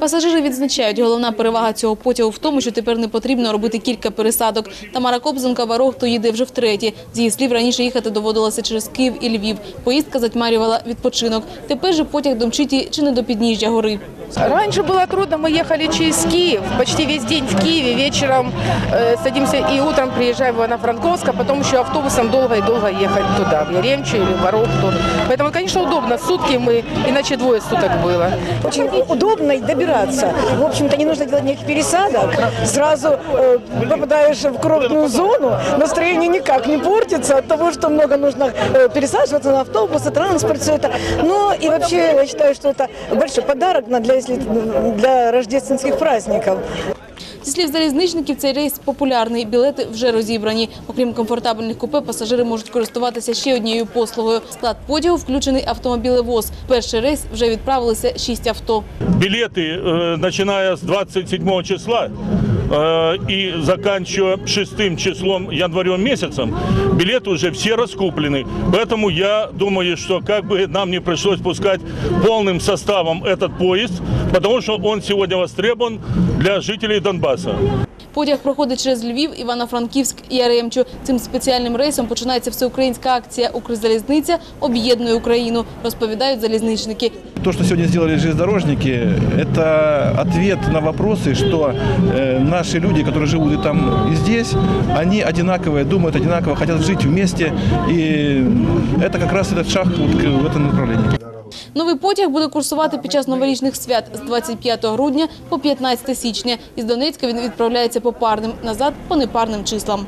Пасажири відзначають, головна перевага цього потягу в тому, що тепер не потрібно робити кілька пересадок. Тамара Кобзенка Варохто їде вже втретє. З її слів, раніше їхати доводилося через Київ і Львів. Поїздка затьмарювала відпочинок. Тепер же потяг до Мчиті чи не до підніжжя гори. Раньше было трудно, мы ехали через Киев, почти весь день в Киеве, вечером э, садимся и утром приезжаем в Ивано-Франковск, а потом еще автобусом долго и долго ехать туда, в Яремчу или в Ворохту. Поэтому, конечно, удобно, сутки мы, иначе двое суток было. Очень удобно и добираться. В общем-то, не нужно делать никаких пересадок. Сразу э, попадаешь в курортную зону, настроение никак не портится от того, что много нужно э, пересаживаться на автобусы, транспорт, все это. Но и вообще я считаю, что это большой подарок на- для, если- для рождественских праздников. Зі слів залізничників, цей рейс популярний. Білети вже розібрані. Окрім комфортабельних купе, пасажири можуть користуватися ще однією послугою. Склад потягу включений автомобілевоз. Перший рейс вже відправилися шість авто. Білети э, з с 27 числа э, и заканчивая 6 числом январем месяцем, билеты уже все раскуплены. Поэтому я думаю, что как бы нам не пришлось пускать полным составом этот поезд, потому что он сегодня востребован для жителей Донбасса. Потяг проходить через Львів, Івано-Франківськ і Яремчу. Цим спеціальним рейсом починається всеукраїнська акція «Укрзалізниця об'єднує Україну», розповідають залізничники. То, что сегодня сделали железнодорожники, это ответ на вопросы, что э, наши люди, которые живут и там, и здесь, они одинаковые, думают одинаково, хотят жить вместе. И это как раз этот шаг вот к- в этом направлении. Новий потяг буде курсувати під час новорічних свят з 25 грудня по 15 січня. Із Донецька він відправляється по парним, назад по непарним числам.